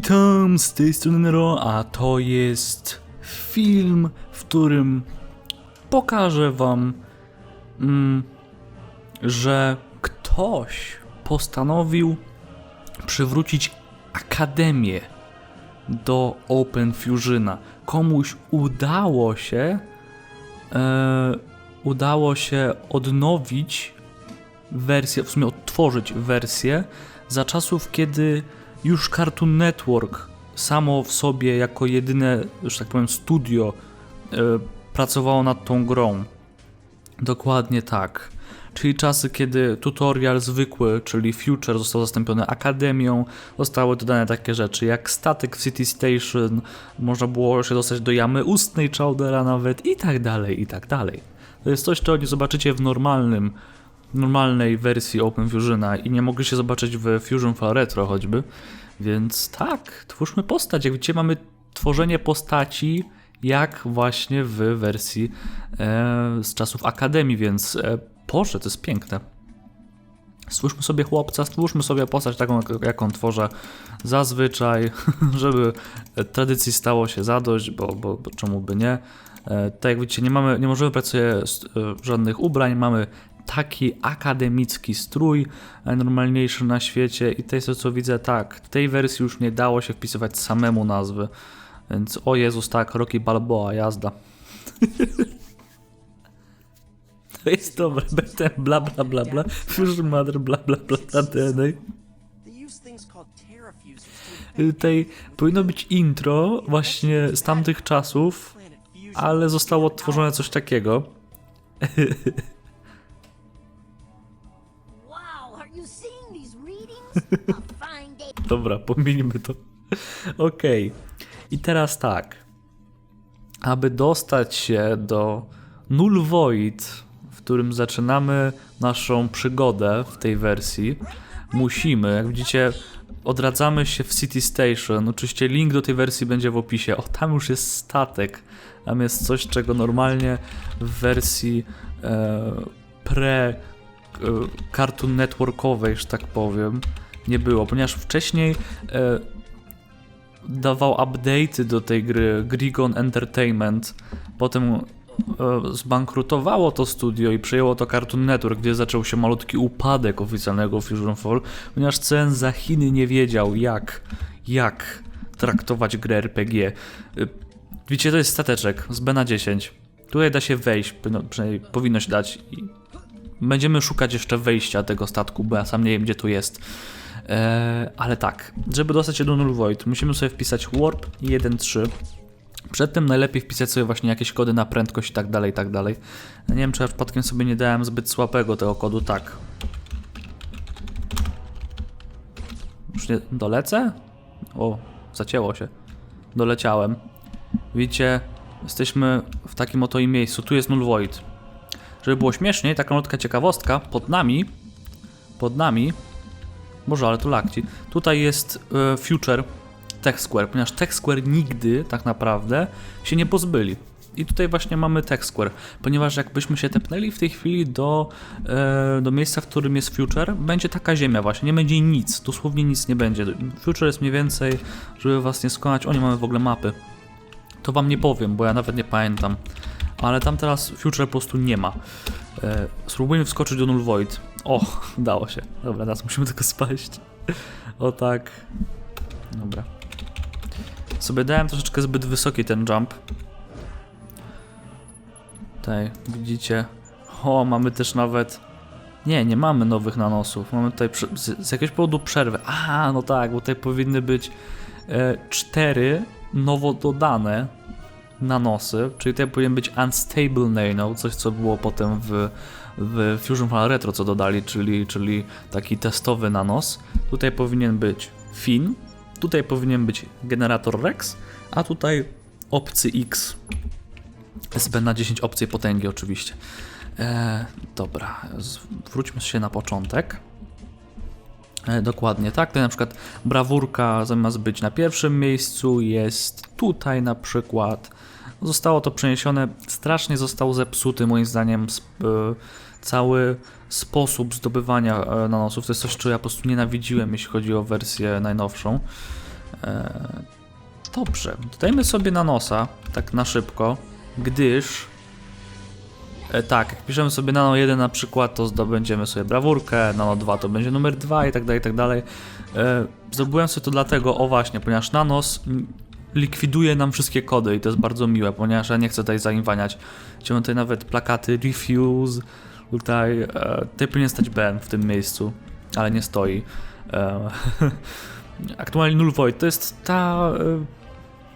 Witam z tej strony Nero, a to jest film, w którym pokażę wam, mm, że ktoś postanowił przywrócić akademię do Open Fusiona. Komuś udało się e, udało się odnowić wersję, w sumie odtworzyć wersję za czasów, kiedy już Cartoon Network samo w sobie jako jedyne, że tak powiem, studio e, pracowało nad tą grą. Dokładnie tak. Czyli czasy, kiedy tutorial zwykły, czyli Future został zastąpiony Akademią, zostały dodane takie rzeczy jak statek w City Station, można było się dostać do jamy ustnej Chowdera nawet i tak dalej, i tak dalej. To jest coś, czego nie zobaczycie w normalnym, normalnej wersji Open Fusiona i nie mogli się zobaczyć w Fusion Fall Retro choćby. Więc tak, twórzmy postać. Jak widzicie, mamy tworzenie postaci jak właśnie w wersji e, z czasów Akademii, więc e, Boże, to jest piękne. Stwórzmy sobie chłopca, stwórzmy sobie postać taką, jak- jaką tworzę zazwyczaj, żeby tradycji stało się zadość, bo, bo, bo czemu by nie. E, tak jak widzicie, nie, mamy, nie możemy s- e, żadnych ubrań, mamy taki akademicki strój, najnormalniejszy na świecie i to, co widzę, tak, tej wersji już nie dało się wpisywać samemu nazwy, więc o Jezus, tak, Rocky Balboa, jazda. To jest dobre, będę bla bla bla bla, Fusion Mother bla bla bla bla DNA. Y, Tej powinno być intro właśnie z tamtych czasów, ale zostało odtworzone coś takiego. Dobra, pominimy to. Okej. I teraz tak. Aby dostać się do Null Void, w którym zaczynamy naszą przygodę w tej wersji, musimy, jak widzicie, odradzamy się w City Station. Oczywiście link do tej wersji będzie w opisie. O, tam już jest statek. Tam jest coś, czego normalnie w wersji e, pre Cartoon Networkowej, że tak powiem, nie było, ponieważ wcześniej e, dawał update'y do tej gry Grigon Entertainment, potem e, zbankrutowało to studio i przejęło to Cartoon Network, gdzie zaczął się malutki upadek oficjalnego Fusion Fall, ponieważ CN za Chiny nie wiedział jak, jak traktować grę RPG. E, Widzicie, to jest stateczek z B na 10. Tutaj da się wejść, powinno- przynajmniej powinno się dać Będziemy szukać jeszcze wejścia tego statku, bo ja sam nie wiem, gdzie tu jest. Eee, ale tak, żeby dostać się do Null Void, musimy sobie wpisać Warp 1.3. Przedtem najlepiej wpisać sobie właśnie jakieś kody na prędkość i tak dalej, i tak dalej. Nie wiem, czy ja przypadkiem sobie nie dałem zbyt słabego tego kodu, tak. Już nie dolecę? O, zacięło się. Doleciałem. Widzicie, jesteśmy w takim oto miejscu. Tu jest Null Void. Żeby było śmieszniej, taka malutka ciekawostka, pod nami, pod nami, Boże, ale tu lakci, tutaj jest e, Future Tech Square, ponieważ Tech Square nigdy tak naprawdę się nie pozbyli. I tutaj właśnie mamy Tech Square, ponieważ jakbyśmy się tepnęli w tej chwili do, e, do miejsca, w którym jest Future, będzie taka ziemia właśnie, nie będzie nic, dosłownie nic nie będzie. Future jest mniej więcej, żeby was nie skłamać, o nie mamy w ogóle mapy. To wam nie powiem, bo ja nawet nie pamiętam. Ale tam teraz Future po prostu nie ma. E, spróbujmy wskoczyć do Null Void. O, udało się. Dobra, teraz musimy tylko spaść. O tak. Dobra. Sobie dałem troszeczkę zbyt wysoki ten jump. Tutaj, widzicie. O, mamy też nawet... Nie, nie mamy nowych nanosów. Mamy tutaj z, z jakiegoś powodu przerwę. A, no tak, bo tutaj powinny być e, cztery nowo dodane nanosy, czyli tutaj powinien być Unstable Nano, coś co było potem w, w Fusion Fall Retro, co dodali, czyli, czyli taki testowy nanos. Tutaj powinien być Fin, tutaj powinien być generator Rex, a tutaj opcy X. SB na 10 opcji potęgi oczywiście. E, dobra, wróćmy się na początek. E, Dokładnie tak. Tutaj na przykład brawurka zamiast być na pierwszym miejscu jest tutaj na przykład. Zostało to przeniesione, strasznie został zepsuty moim zdaniem e, cały sposób zdobywania e, nanosów. To jest coś, czego ja po prostu nienawidziłem, jeśli chodzi o wersję najnowszą. Dobrze, dodajmy sobie na nosa, tak na szybko, gdyż tak, jak piszemy sobie nano 1 na przykład, to zdobędziemy sobie brawurkę, nano 2 to będzie numer 2 i tak dalej, i tak dalej. E, zdobyłem sobie to dlatego, o właśnie, ponieważ nanos likwiduje nam wszystkie kody i to jest bardzo miłe, ponieważ ja nie chcę tutaj zainwaniać. Chciałbym tutaj nawet plakaty refuse, tutaj, e, tutaj powinien stać Ben w tym miejscu, ale nie stoi. E, aktualnie Null Void to jest ta, e,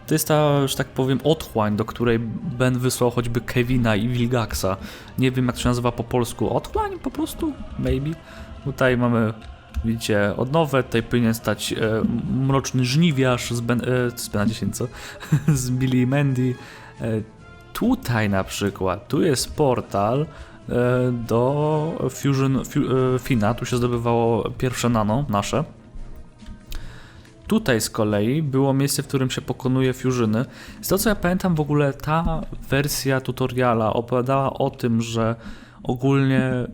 to jest ta, że tak powiem, otchłań, do której Ben wysłał choćby Kevina i Wilgaxa. Nie wiem jak to się nazywa po polsku, otchłań po prostu? Maybe. Tutaj mamy Widzicie, odnowę, tutaj powinien stać e, mroczny żniwiarz z, ben, e, z Bena 10, co? z Billy Mandy. E, tutaj na przykład, tu jest portal e, do Fusion Fu, e, Fina, tu się zdobywało pierwsze nano, nasze. Tutaj z kolei było miejsce, w którym się pokonuje fuzyny. Z tego co ja pamiętam, w ogóle ta wersja tutoriala opowiadała o tym, że ogólnie e,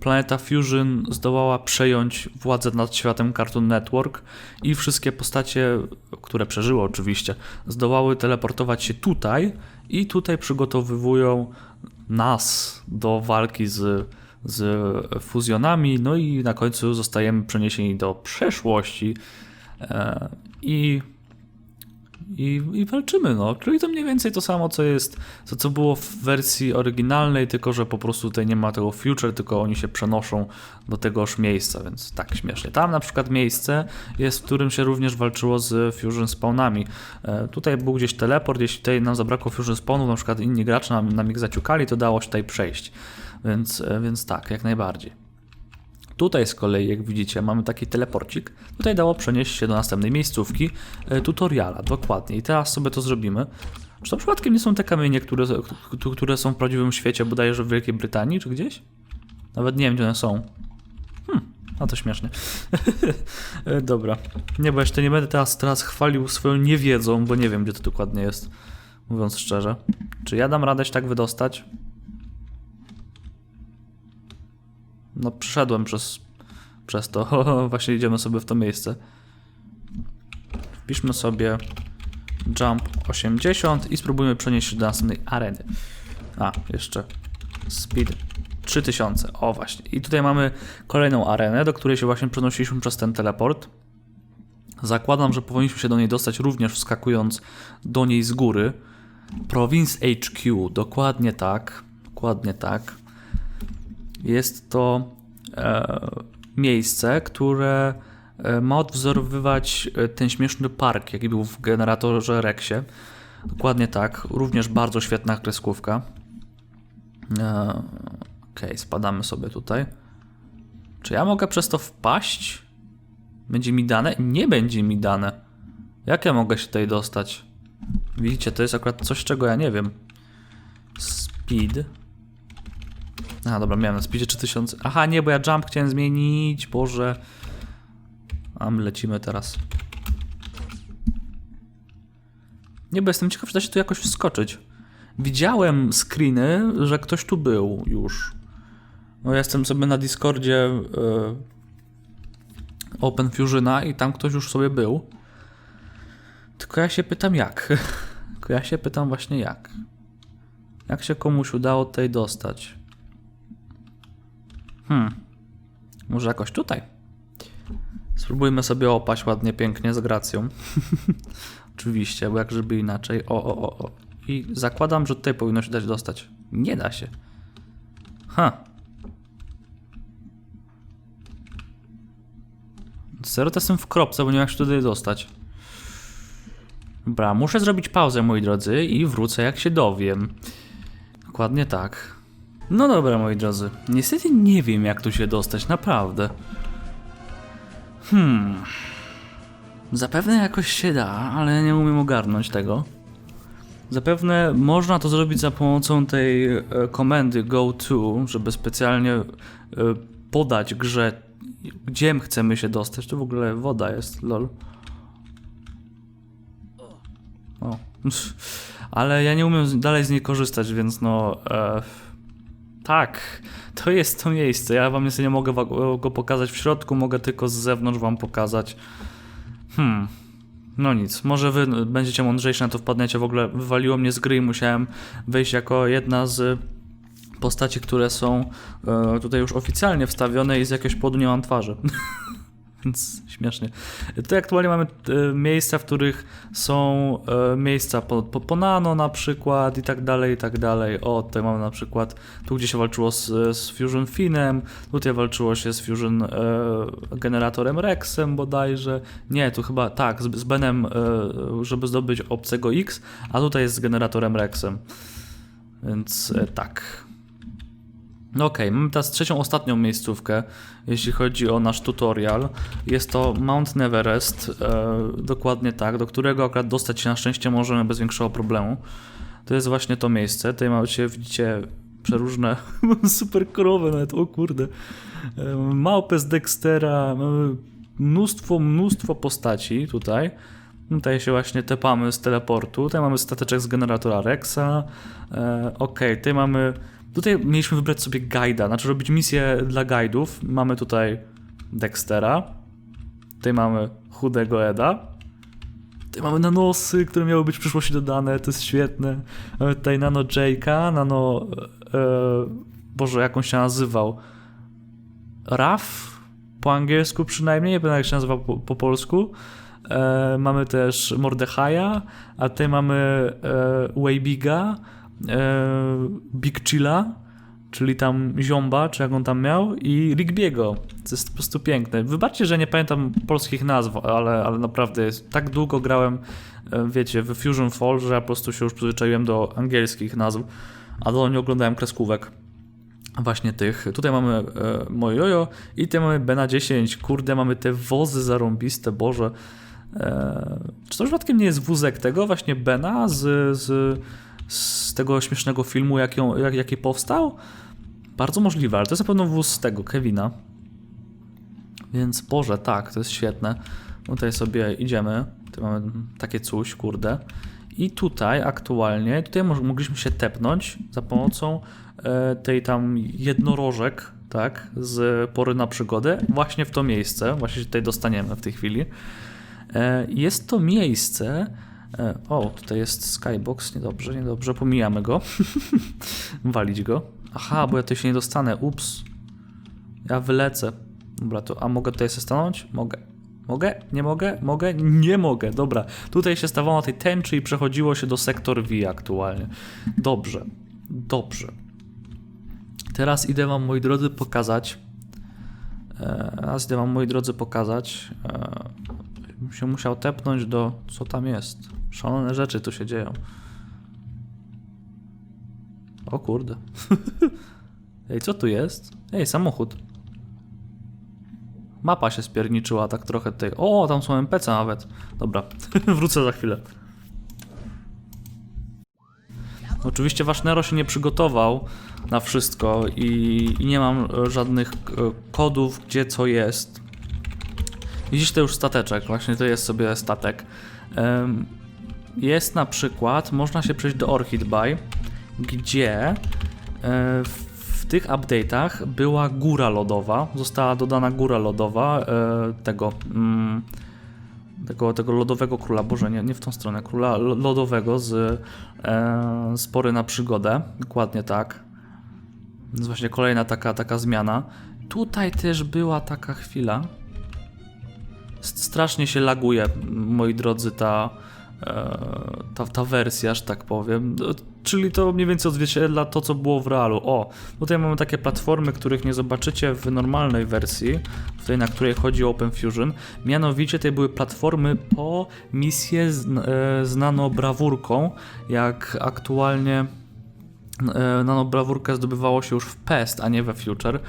Planeta Fusion zdołała przejąć władzę nad światem Cartoon Network i wszystkie postacie, które przeżyły oczywiście, zdołały teleportować się tutaj i tutaj przygotowywują nas do walki z, z fuzjonami, no i na końcu zostajemy przeniesieni do przeszłości i i, i walczymy, no. Czyli to mniej więcej to samo, co jest, co, co było w wersji oryginalnej, tylko że po prostu tutaj nie ma tego future, tylko oni się przenoszą do tegoż miejsca, więc tak śmiesznie. Tam na przykład miejsce jest, w którym się również walczyło z fusion spawnami. E, tutaj był gdzieś teleport, jeśli tutaj nam zabrakło fusion spawnów, na przykład inni gracze nam, nam ich zaciukali, to dało się tutaj przejść. Więc, e, więc tak, jak najbardziej. Tutaj z kolei, jak widzicie, mamy taki teleporcik. Tutaj dało przenieść się do następnej miejscówki e, tutoriala, dokładnie. I teraz sobie to zrobimy. Czy to przypadkiem nie są te kamienie, które, które są w prawdziwym świecie, bodajże w Wielkiej Brytanii, czy gdzieś? Nawet nie wiem, gdzie one są. Hmm, a to śmiesznie. E, Dobra. Nie, bo jeszcze nie będę teraz, teraz chwalił swoją niewiedzą, bo nie wiem, gdzie to dokładnie jest. Mówiąc szczerze. Czy ja dam radę się tak wydostać? No, przeszedłem przez, przez to. Właśnie idziemy sobie w to miejsce. Wpiszmy sobie jump 80 i spróbujmy przenieść się do następnej areny. A, jeszcze speed 3000. O, właśnie. I tutaj mamy kolejną arenę, do której się właśnie przenosiliśmy przez ten teleport. Zakładam, że powinniśmy się do niej dostać również wskakując do niej z góry. Province HQ, dokładnie tak. Dokładnie tak. Jest to e, miejsce, które e, ma odwzorowywać e, ten śmieszny park, jaki był w generatorze Rexie. Dokładnie tak. Również bardzo świetna kreskówka. Okej, spadamy sobie tutaj. Czy ja mogę przez to wpaść? Będzie mi dane? Nie będzie mi dane. Jak ja mogę się tutaj dostać? Widzicie, to jest akurat coś, czego ja nie wiem. Speed. A, dobra, miałem na speedzie 3000. Aha, nie, bo ja jump chciałem zmienić, Boże. A my lecimy teraz. Nie, bo jestem ciekaw, czy da się tu jakoś wskoczyć. Widziałem screeny, że ktoś tu był już. No, ja jestem sobie na Discordzie e, Open Fusiona i tam ktoś już sobie był. Tylko ja się pytam jak. Tylko ja się pytam właśnie jak. Jak się komuś udało tutaj dostać? Hmm. Może jakoś tutaj? Spróbujmy sobie opaść ładnie, pięknie, z gracją. Oczywiście, bo jak żeby inaczej. O, o, o, o. I zakładam, że tutaj powinno się dać dostać. Nie da się. Ha. Zero to jestem w kropce, bo nie wiem jak się tutaj dostać. Dobra, muszę zrobić pauzę, moi drodzy, i wrócę jak się dowiem. Dokładnie tak. No dobra, moi drodzy. Niestety nie wiem, jak tu się dostać, naprawdę. Hmm. Zapewne jakoś się da, ale nie umiem ogarnąć tego. Zapewne można to zrobić za pomocą tej e, komendy go to, żeby specjalnie e, podać grze, gdzie chcemy się dostać. To w ogóle woda jest, lol. O. Ale ja nie umiem dalej z niej korzystać, więc no. E, tak, to jest to miejsce. Ja wam niestety nie mogę go pokazać w środku, mogę tylko z zewnątrz wam pokazać. Hmm. No nic, może wy będziecie mądrzejsi na to wpadniecie. W ogóle wywaliło mnie z gry i musiałem wejść jako jedna z postaci, które są e, tutaj już oficjalnie wstawione i z jakiegoś powodu nie mam twarzy. Więc śmiesznie. Tutaj aktualnie mamy e, miejsca, w których są e, miejsca po, po, po nano na przykład i tak dalej, i tak dalej. O, tutaj mamy na przykład tu, gdzie się walczyło z, z Fusion Finem, tutaj walczyło się z Fusion e, generatorem Rexem bodajże. Nie, tu chyba tak, z, z Benem, e, żeby zdobyć obcego X, a tutaj jest z generatorem Rexem. Więc e, tak. No okej, mamy teraz trzecią, ostatnią miejscówkę, jeśli chodzi o nasz tutorial. Jest to Mount Neverest, e, dokładnie tak, do którego akurat dostać się na szczęście możemy bez większego problemu. To jest właśnie to miejsce. Tutaj macie, widzicie, przeróżne super krowy nawet, o kurde. E, Małpę z Dextera, mnóstwo, mnóstwo postaci tutaj. Tutaj się właśnie tepamy z teleportu. Tutaj mamy stateczek z generatora Rexa. E, Okej, tutaj mamy. Tutaj mieliśmy wybrać sobie guida, znaczy robić misję dla guidów. Mamy tutaj Dextera. Tutaj mamy chudego Eda. Tutaj mamy nanosy, które miały być w przyszłości dodane, to jest świetne. Mamy tutaj nano Jake'a, nano... E, Boże, jak on się nazywał? Raf? Po angielsku przynajmniej, nie pamiętam jak się nazywał po, po polsku. E, mamy też Mordechaja, a tutaj mamy e, Waybiga, e, Big Chilla, czyli tam Ziomba, czy jak on tam miał, i Rigbiego. To jest po prostu piękne. Wybaczcie, że nie pamiętam polskich nazw, ale, ale naprawdę jest, tak długo grałem, e, wiecie, w Fusion Fall, że ja po prostu się już przyzwyczaiłem do angielskich nazw, a do nie oglądałem kreskówek właśnie tych. Tutaj mamy e, moje jojo i tutaj mamy Bena 10. Kurde, mamy te wozy zarąbiste, Boże. E, czy to przypadkiem nie jest wózek tego właśnie Bena z, z, z tego śmiesznego filmu, jak ją, jak, jaki powstał? Bardzo możliwe, ale to jest na pewno wóz tego, Kevina. Więc Boże, tak, to jest świetne. Tutaj sobie idziemy. Tutaj mamy takie coś, kurde. I tutaj aktualnie, tutaj mo- mogliśmy się tepnąć za pomocą e, tej tam jednorożek, tak, z pory na przygodę, właśnie w to miejsce. Właśnie się tutaj dostaniemy w tej chwili. E, Jest to miejsce. E, O, tutaj jest skybox. Niedobrze, niedobrze. Pomijamy go. Walić go. Aha, bo ja tutaj się nie dostanę. Ups. Ja wylecę. Dobra, to. A mogę tutaj się stanąć? Mogę. Mogę? Nie mogę? Mogę? Nie mogę. Dobra. Tutaj się stawało na tej tęczy i przechodziło się do sektor V aktualnie. Dobrze. Dobrze. Teraz idę wam, moi drodzy, pokazać. E, Teraz idę wam, moi drodzy, pokazać. Się musiał tepnąć do. Co tam jest? Szalone rzeczy tu się dzieją. O kurde. Ej, co tu jest? Ej, samochód. Mapa się spierniczyła tak trochę tutaj. O, tam są NPC nawet. Dobra, wrócę za chwilę. Oczywiście wasz Nero się nie przygotował na wszystko i, i nie mam e, żadnych e, kodów, gdzie co jest. Widzicie to już stateczek, właśnie to jest sobie statek. Jest na przykład, można się przejść do Orchid Bay, gdzie e, w tych update'ach była góra lodowa, została dodana góra lodowa e, tego, mm, tego, tego lodowego króla, boże nie, nie w tą stronę, króla lo- lodowego z, e, z pory na przygodę, dokładnie tak. Więc właśnie kolejna taka, taka zmiana. Tutaj też była taka chwila, strasznie się laguje, moi drodzy, ta, e, ta, ta wersja, że tak powiem. No, Czyli to mniej więcej odzwierciedla to, co było w realu. O, tutaj mamy takie platformy, których nie zobaczycie w normalnej wersji, tutaj na której chodzi o Open Fusion. Mianowicie tutaj były platformy po misję z, e, z nanobrawurką, jak aktualnie e, nanobrawurkę zdobywało się już w Pest, a nie we Future.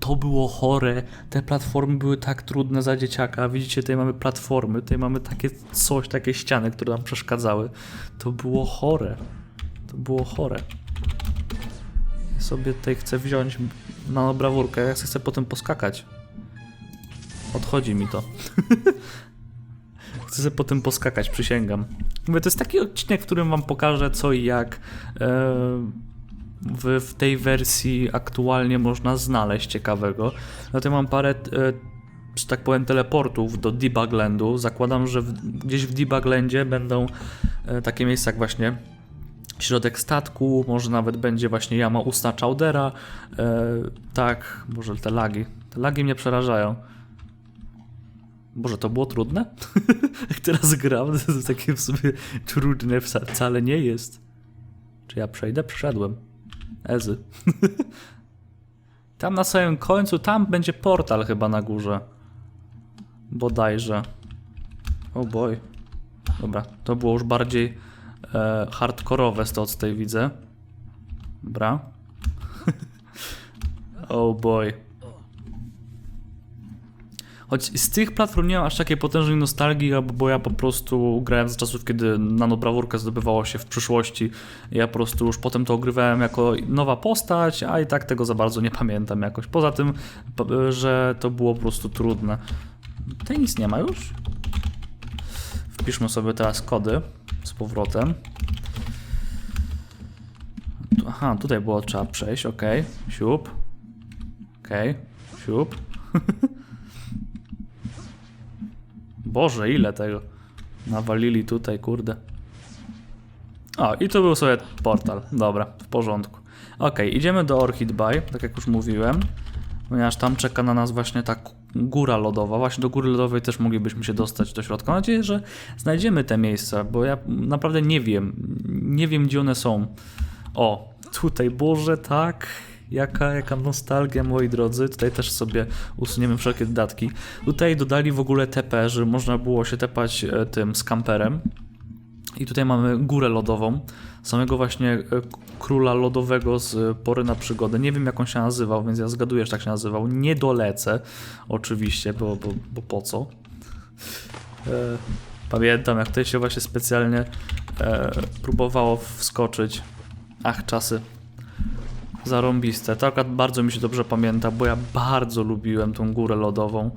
To było chore. Te platformy były tak trudne za dzieciaka. Widzicie, tutaj mamy platformy, tutaj mamy takie coś, takie ściany, które nam przeszkadzały. To było chore. To było chore. Sobie tutaj chcę wziąć nanobrawurkę, ja chcę potem poskakać. Odchodzi mi to. Chcę sobie potem poskakać, przysięgam. Mówię, to jest taki odcinek, w którym wam pokażę co i jak e, w, w tej wersji aktualnie można znaleźć ciekawego. Zatem mam parę e, że tak powiem, teleportów do Debuglandu. Zakładam, że w, gdzieś w Debuglandzie będą e, takie miejsca jak właśnie środek statku, może nawet będzie właśnie jama usta Chowdera. E, tak, może te lagi. Te lagi mnie przerażają. Boże, to było trudne? Jak teraz gram, to takie w sobie trudne wca- wcale nie jest. Czy ja przejdę? Przeszedłem. Ezy. tam na samym końcu, tam będzie portal chyba na górze. Bodajże. O oh boy. Dobra, to było już bardziej e, hardkorowe z to, co tutaj widzę. Dobra. oh boy. Choć z tych platform nie mam aż takiej potężnej nostalgii, bo- ja po prostu grałem z czasów, kiedy nanobrawurkę zdobywało się w przyszłości. Ja po prostu już potem to ogrywałem jako nowa postać, a i tak tego za bardzo nie pamiętam jakoś. Poza tym, że to było po prostu trudne. Nic nie ma już? Wpiszmy sobie teraz kody z powrotem. Aha, tutaj było trzeba przejść, ok. Siup. Ok, siup. Boże, ile tego nawalili tutaj, kurde. O, i tu był sobie portal. Dobra, w porządku. Ok, idziemy do Orchid Bay, tak jak już mówiłem, ponieważ tam czeka na nas właśnie ta góra lodowa. Właśnie do góry lodowej też moglibyśmy się dostać do środka. Mam nadzieję, że znajdziemy te miejsca, bo ja naprawdę nie wiem. Nie wiem, gdzie one są. O, tutaj, Boże, tak. Jaka, jaka nostalgia, moi drodzy. Tutaj też sobie usuniemy wszelkie dodatki. Tutaj dodali w ogóle TP, że można było się tepać e, tym skamperem. I tutaj mamy górę lodową, samego właśnie e, króla lodowego z pory na przygodę. Nie wiem jak on się nazywał, więc ja zgaduję, że tak się nazywał. Nie dolecę, oczywiście, bo, bo, bo po co? E, pamiętam, jak tutaj się właśnie specjalnie e, próbowało wskoczyć. Ach, czasy. Zarąbiste. To akurat bardzo mi się dobrze pamięta, bo ja bardzo lubiłem tą górę lodową.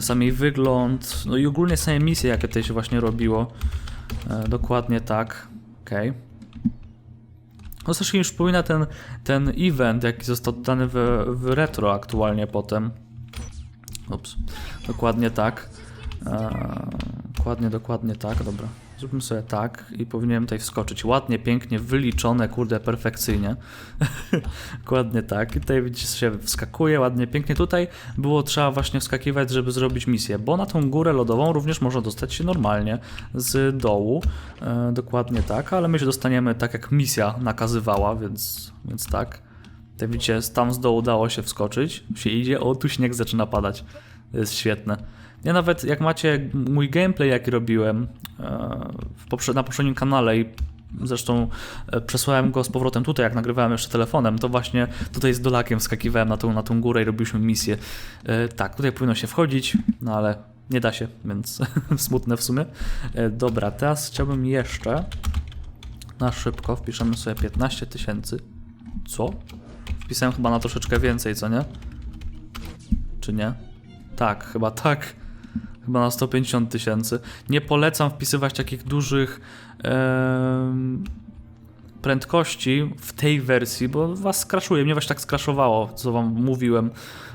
Sam jej wygląd, no i ogólnie same misje, jakie tutaj się właśnie robiło. E, dokładnie tak. Okej. No strasznie mi przypomina ten, ten event, jaki został dodany w, w retro aktualnie potem. Ups. Dokładnie tak. E, dokładnie, dokładnie tak, dobra. Zróbmy sobie tak i powinienem tutaj wskoczyć. Ładnie, pięknie, wyliczone, kurde, perfekcyjnie. dokładnie tak. I tutaj widzicie, się wskakuje ładnie, pięknie. Tutaj było trzeba właśnie wskakiwać, żeby zrobić misję, bo na tą górę lodową również można dostać się normalnie z dołu. E, dokładnie tak, ale my się dostaniemy tak, jak misja nakazywała, więc, więc tak. Tutaj widzicie, tam z dołu dało się wskoczyć. Się idzie, o, tu śnieg zaczyna padać. To jest świetne. Ja nawet jak macie mój gameplay, jaki robiłem e, na poprzednim kanale i zresztą e, przesłałem go z powrotem tutaj, jak nagrywałem jeszcze telefonem, to właśnie tutaj z dolakiem wskakiwałem na tą, na tą górę i robiliśmy misję. E, tak, tutaj powinno się wchodzić, no ale nie da się, więc smutne w sumie. Dobra, teraz chciałbym jeszcze na szybko wpiszemy sobie 15 tysięcy. Co? Wpisałem chyba na troszeczkę więcej, co nie? Czy nie? Tak, chyba tak. Chyba na 150 tysięcy. Nie polecam wpisywać takich dużych em, prędkości w tej wersji, bo was skraszuje. Mnie właśnie tak skraszowało, co wam mówiłem.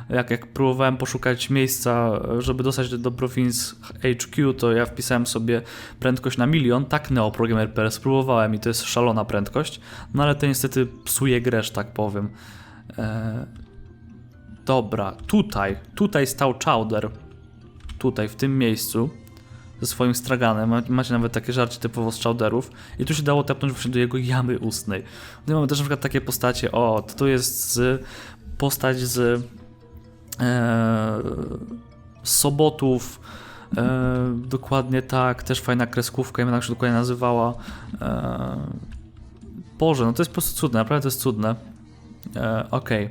Jak, jak próbowałem poszukać miejsca, żeby dostać do, do Province HQ, to ja wpisałem sobie prędkość na milion. Tak NeoProgamer.pl spróbowałem i to jest szalona prędkość. No ale to niestety psuje grę, że tak powiem. E, Dobra, tutaj, tutaj stał Chowder. Tutaj, w tym miejscu. Ze swoim straganem. Ma- Macie nawet takie żarcie typowo z Chowderów. I tu się dało tepnąć właśnie do jego jamy ustnej. Tutaj mamy też na przykład takie postacie. O, to tu jest z, postać z e, Sobotów. E, dokładnie tak. Też fajna kreskówka. Ja tak się dokładnie nazywała. E, Boże, no to jest po prostu cudne. Naprawdę to jest cudne. E, Okej.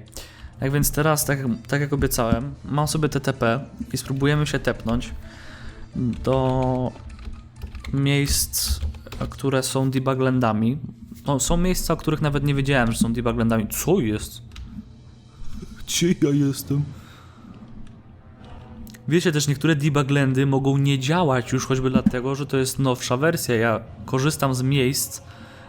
Tak więc teraz, tak, tak jak obiecałem, mam sobie TTP i spróbujemy się tepnąć do miejsc, które są debuglandami. No, są miejsca, o których nawet nie wiedziałem, że są debuglandami. Co jest? Gdzie ja jestem? Wiecie też, niektóre debuglandy mogą nie działać już choćby dlatego, że to jest nowsza wersja. Ja korzystam z miejsc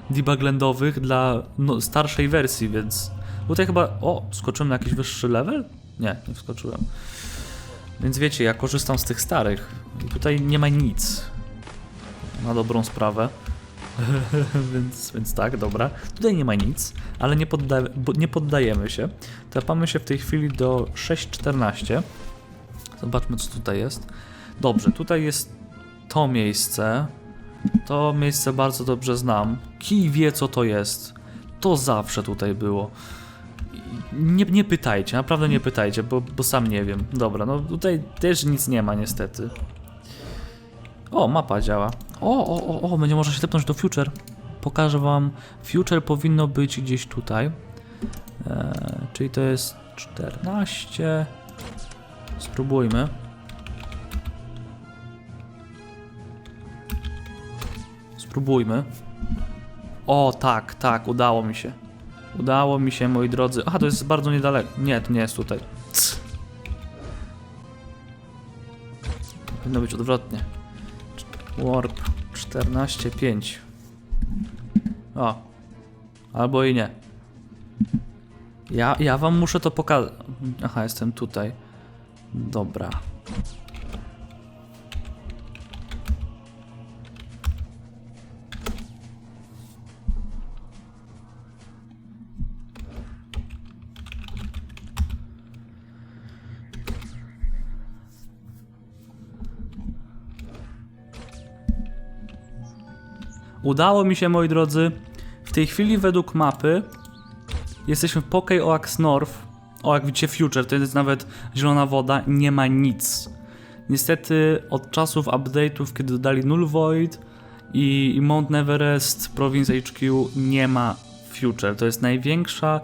debuglandowych dla no, starszej wersji, więc tutaj chyba... O, skoczyłem na jakiś wyższy level? Nie, nie wskoczyłem. Więc wiecie, ja korzystam z tych starych. I tutaj nie ma nic. Na dobrą sprawę. więc, więc tak, dobra. Tutaj nie ma nic, ale nie, podda nie poddajemy się. Trapamy się w tej chwili do 6.14. Zobaczmy, co tutaj jest. Dobrze, tutaj jest to miejsce. To miejsce bardzo dobrze znam. Kij wie, co to jest. To zawsze tutaj było. Nie, nie pytajcie, naprawdę nie pytajcie, bo, bo sam nie wiem. Dobra, no tutaj też nic nie ma niestety. O, mapa działa. O, o, o, o, będzie można się tepnąć do Future. Pokażę wam. Future powinno być gdzieś tutaj. Eee, czyli to jest 14. Spróbujmy. Spróbujmy. O, tak, tak, udało mi się. Udało mi się, moi drodzy. Aha, to jest bardzo niedaleko. Nie, to nie jest tutaj. Cs. Powinno być odwrotnie. Warp 14.5. O. Albo i nie. Ja, ja wam muszę to pokazać. Aha, jestem tutaj. Dobra. Udało mi się, moi drodzy. W tej chwili według mapy jesteśmy w Pokey Oaks North. O, jak widzicie, Future, to jest nawet zielona woda, nie ma nic. Niestety od czasów update'ów, kiedy dodali Null Void i, Mount Everest, Province HQ, nie ma Future. To jest największa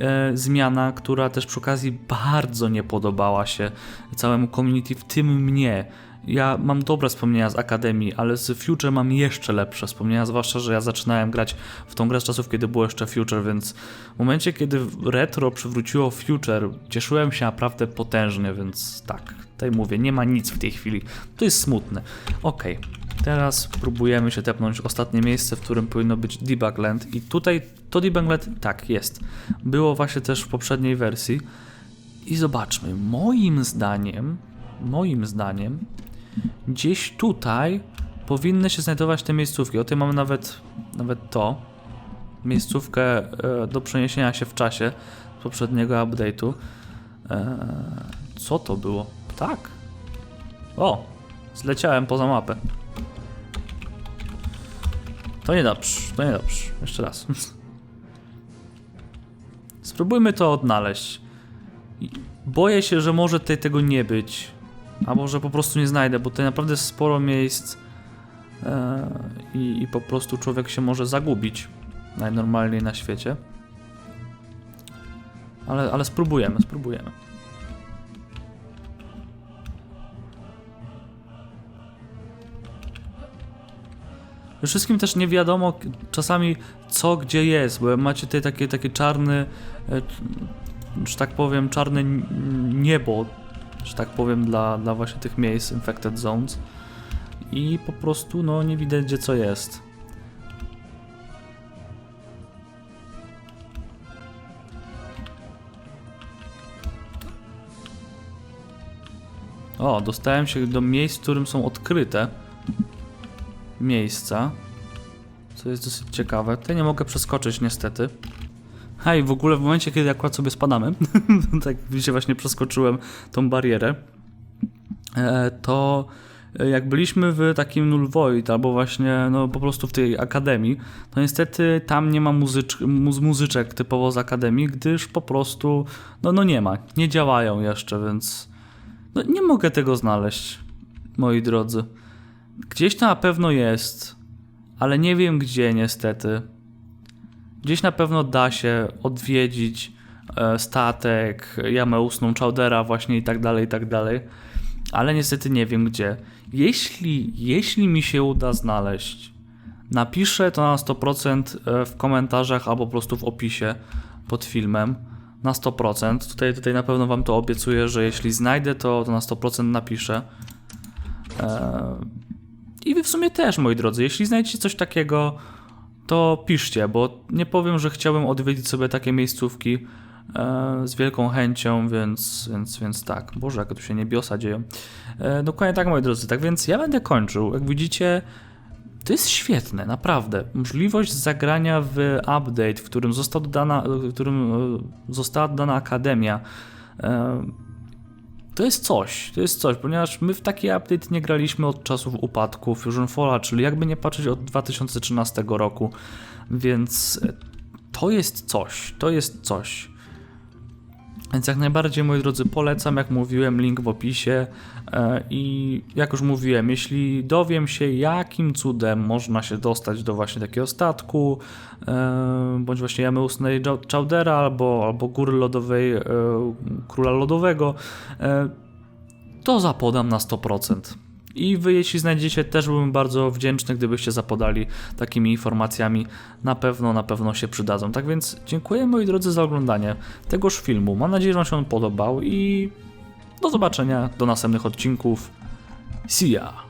e, zmiana, która też przy okazji bardzo nie podobała się całemu community, w tym mnie. Ja mam dobre wspomnienia z Akademii, ale z Future mam jeszcze lepsze wspomnienia, zwłaszcza, że ja zaczynałem grać w tą grę z czasów, kiedy było jeszcze Future, więc w momencie, kiedy retro przywróciło Future, cieszyłem się naprawdę potężnie, więc tak, tutaj mówię, nie ma nic w tej chwili. To jest smutne. Okej, teraz próbujemy się tepnąć ostatnie miejsce, w którym powinno być Debug Land i tutaj to Debug Land, tak, jest. Było właśnie też w poprzedniej wersji i zobaczmy, moim zdaniem, moim zdaniem, gdzieś tutaj powinny się znajdować te miejscówki. O tym mamy nawet, nawet to. Miejscówkę e, do przeniesienia się w czasie z poprzedniego update'u. E, co to było? Tak. O! Zleciałem poza mapę. To niedobrze, to niedobrze. Jeszcze raz. Spróbujmy to odnaleźć. Boję się, że może tutaj tego nie być. A może po prostu nie znajdę, bo tutaj naprawdę jest sporo miejsc e, i, i po prostu człowiek się może zagubić najnormalniej na świecie. Ale, ale spróbujemy, spróbujemy. Wszystkim też nie wiadomo czasami co gdzie jest, bo macie tutaj takie, takie czarny, e, że tak powiem, czarne niebo, że tak powiem, dla, dla właśnie tych miejsc, infected zones. I po prostu, no, nie widać gdzie co jest. O, dostałem się do miejsc, w którym są odkryte miejsca. Co jest dosyć ciekawe. Tutaj nie mogę przeskoczyć niestety. Hej, w ogóle w momencie, kiedy akurat sobie spadamy, tak widzicie, właśnie przeskoczyłem tą barierę, e, to e, jak byliśmy w takim Null Void, albo właśnie no, po prostu w tej akademii, to niestety tam nie ma muzycz, muz, muzyczek typowo z akademii, gdyż po prostu, no, no nie ma, nie działają jeszcze, więc no, nie mogę tego znaleźć, moi drodzy. Gdzieś to na pewno jest, ale nie wiem gdzie niestety. Gdzieś na pewno da się odwiedzić e, statek, jamę ustną Chowdera właśnie i tak dalej, i tak dalej. Ale niestety nie wiem gdzie. Jeśli, jeśli mi się uda znaleźć, napiszę to na 100% e, w komentarzach albo po prostu w opisie pod filmem. Na 100%. Tutaj, tutaj na pewno wam to obiecuję, że jeśli znajdę to, to na 100% napiszę. E, I wy w sumie też, moi drodzy, jeśli znajdziecie coś takiego, to piszcie, bo nie powiem, że chciałbym odwiedzić sobie takie miejscówki, e, z wielką chęcią, więc, więc, więc tak. Boże, jak tu się niebiosa dzieją. E, dokładnie tak, moi drodzy. Tak więc ja będę kończył. Jak widzicie, to jest świetne, naprawdę. Możliwość zagrania w update, w którym, została dodana, w którym e, została dodana akademia. e, To jest coś, to jest coś, ponieważ my w taki update nie graliśmy od czasów upadku Fusion Falla, czyli jakby nie patrzeć od 2013 roku, więc to jest coś, to jest coś. Więc jak najbardziej, moi drodzy, polecam, jak mówiłem, link w opisie. E, I jak już mówiłem, jeśli dowiem się, jakim cudem można się dostać do właśnie takiego statku, e, bądź właśnie jamy ustnej Chowdera, albo, albo góry lodowej e, króla lodowego, to zapodam na 100%. I wy, jeśli znajdziecie, też byłbym bardzo wdzięczny, gdybyście zapodali takimi informacjami. Na pewno, na pewno się przydadzą. Tak więc dziękuję moi drodzy za oglądanie tegoż filmu. Mam nadzieję, że Wam się podobał i do zobaczenia do następnych odcinków. See ya!